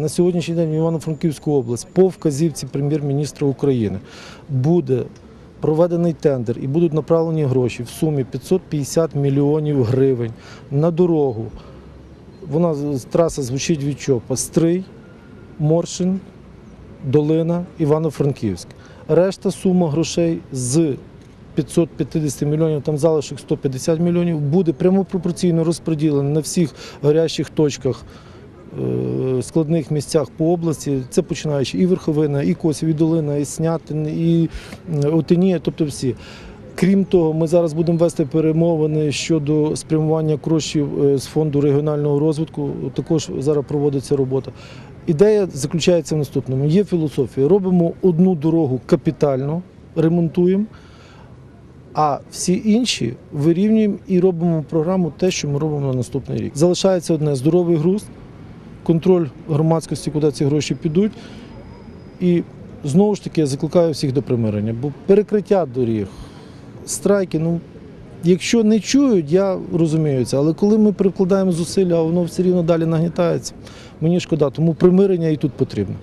На сьогоднішній день в Івано-Франківську область по вказівці прем'єр-міністра України буде проведений тендер і будуть направлені гроші в сумі 550 мільйонів гривень на дорогу. Вона траса звучить від ЧОПа Стрий, Моршин, Долина, Івано-Франківськ. Решта сума грошей з 550 мільйонів, там залишок 150 мільйонів, буде прямо пропорційно розподілена на всіх гарячих точках складних місцях по області. Це починаючи і Верховина, і Косів, і Долина, і Снятин, і е, Отинія, тобто всі. Крім того, ми зараз будемо вести перемовини щодо спрямування коштів е, з фонду регіонального розвитку. Також зараз проводиться робота. Ідея заключається в наступному: є філософія. Робимо одну дорогу капітально, ремонтуємо, а всі інші вирівнюємо і робимо програму те, що ми робимо на наступний рік. Залишається одне здоровий груз, контроль громадськості, куди ці гроші підуть. І знову ж таки я закликаю всіх до примирення, бо перекриття доріг, страйки, ну. Якщо не чують, я розумію це. Але коли ми прикладаємо зусилля, а воно все рівно далі нагнітається, мені шкода. Тому примирення і тут потрібно.